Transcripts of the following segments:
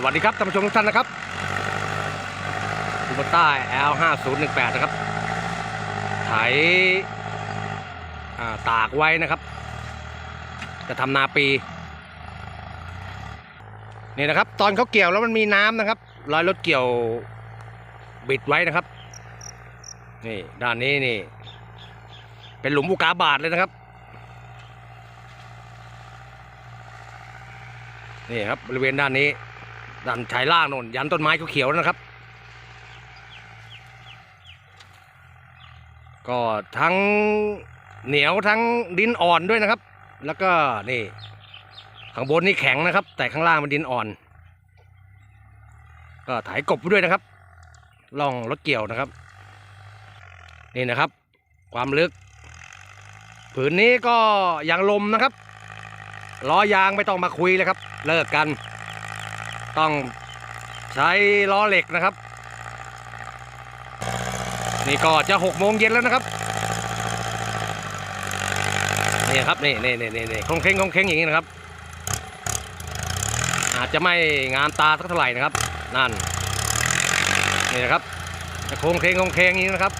สวัสดีครับท่านผู้ชมทุกท่านนะครับคูเปอร์ต้า L5018 นะครับ ไถอ่าตากไว้นะครับ จะทำนาปี นี่นะครับ ตอนเขาเกี่ยวแล้วมันมีน้ำนะครับ รอยรถเกี่ยวบิดไว้นะครับ นี่ด้านนี้นี่ เป็นหลุมอุกาบาตเลยนะครับนี่ครับบริเวณด้านนี้ ด้านชายล่างโน่นยันต้นไม้เขียวๆนะครับ ก็ทั้งเหนียวทั้งดินอ่อนด้วยนะครับ แล้วก็นี่ข้างบนนี่แข็งนะครับ แต่ข้างล่างมันดินอ่อน ก็ถ่ายกบไว้ด้วยนะครับล่องรถเกี่ยวนะครับ นี่นะครับ ความลึก ผืนนี้ก็ยางลมนะครับล้อยางไม่ต้องมาคุยเลยครับ เลิกกัน ต้องใช้ล้อเหล็กนะครับ นี่ก็จะหกโมงเย็นแล้วนะครับนี่ครับนี่นี่นี่นี่นี่คงเค้งคงเค้งอย่างนี้นะครับ อาจจะไม่งามตาสักเท่าไหร่นะครับ นั่นนี่นะครับจะค้งเคงค้งเคงอย่างนี้นะครับ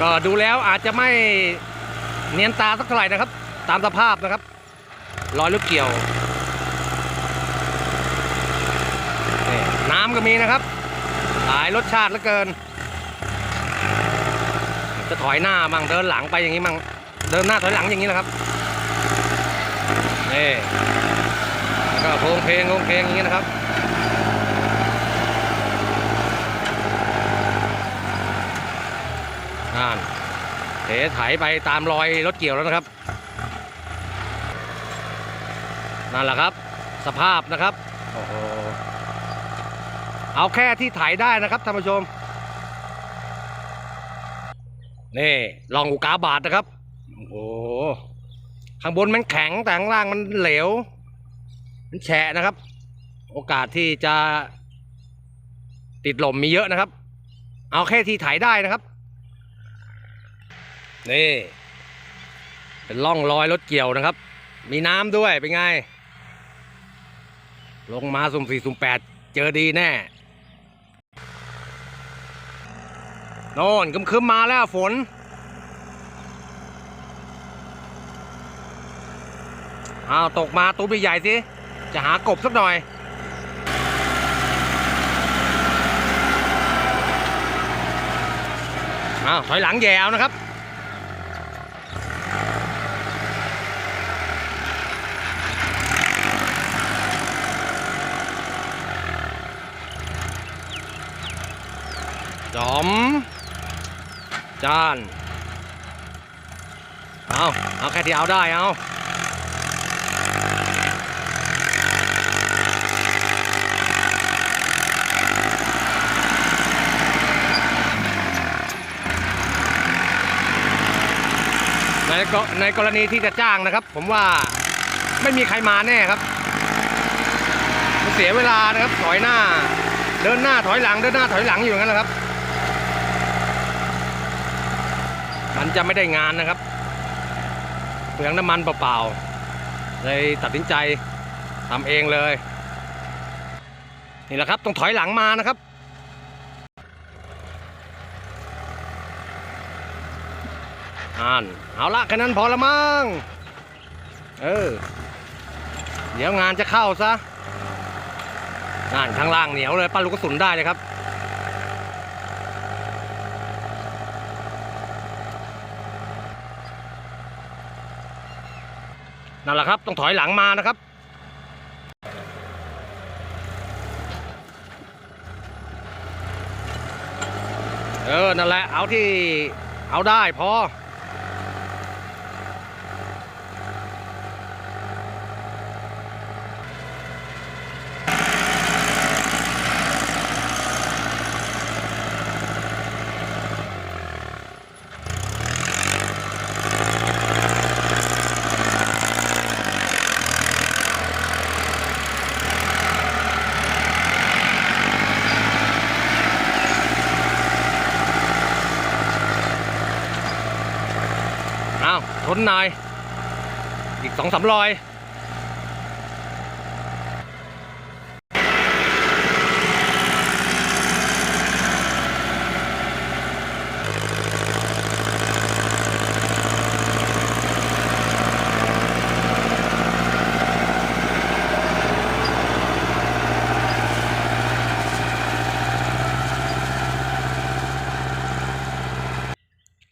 ก็ดูแล้วอาจจะไม่เนียนตาสักเท่าไหร่นะครับ ตามสภาพนะครับรอยลูกเกี่ยวน้ำก็มีนะครับ หลายรสชาติเหลือเกิน จะถอยหน้ามั่งเดินหลังไปอย่างนี้มั่งเดินหน้าถอยหลังอย่างนี้นะครับนี่แล้วก็โค้งเพลงโค้งเพลงอย่างนี้นะครับนั่นเถไถไปตามรอยรถเกี่ยวแล้วนะครับ นั่นแหละครับ สภาพนะครับโอ้โหเอาแค่ที่ไถได้นะครับท่านผู้ชมนี่ลองอุกาบาทนะครับโอ้โหข้างบนมันแข็งแต่ข้างล่างมันเหลว มันแฉะนะครับ โอกาสที่จะติดลมมีเยอะนะครับ เอาแค่ที่ไถได้นะครับ นี่ เป็นร่องรอยรถเกี่ยวนะครับ มีน้ำด้วยเป็นไง ลงมาสุ่มสี่สุ่มแปดเจอดีแน่น่นคึมมาแล้วฝน อ้าว ตกมาตัวใหญ่สิ จะหากบสักหน่อย อ้าว ถอยหลังแย่เอานะครับ จอม จาน เอาเอาแค่ที่เอาได้เอาในกรในกรณีที่จะจ้างนะครับ ผมว่าไม่มีใครมาแน่ครับเสียเวลานะครับถอยหน้า เดินหน้าถอยหลังเดินหน้าถอยหลังอยู่งั้นแหละครับ มันจะไม่ได้งานนะครับเปลืองน้ำมันเปล่าๆเลยตัดสินใจทำเองเลย นี่แหละครับ ต้องถอยหลังมานะครับอ่านเอาละแค่นั้นพอละมั้งเออ เดี๋ยวงานจะเข้าซะนั่นข้างล่างเหนียวเลยปั้นลูกกระสุนได้เลยครับ นั่นแหละครับ ต้องถอยหลังมานะครับ เออ นั่นแหละ เอาที่เอาได้พอ นหน่อยอีกสองสามรอย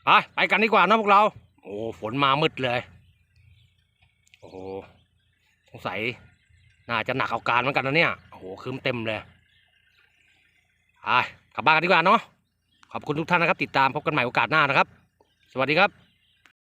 ไปไปกันดีกว่านะพวกเรา โอ้ฝนมามืดเลย โอ้โหสงสัยน่าจะหนักเอาการเหมือนกันนะเนี่ย โอ้โหคืมเต็มเลยไปกลับบ้านกันดีกว่าเนาะขอบคุณทุกท่านนะครับ ติดตามพบกันใหม่โอกาสหน้านะครับ สวัสดีครับ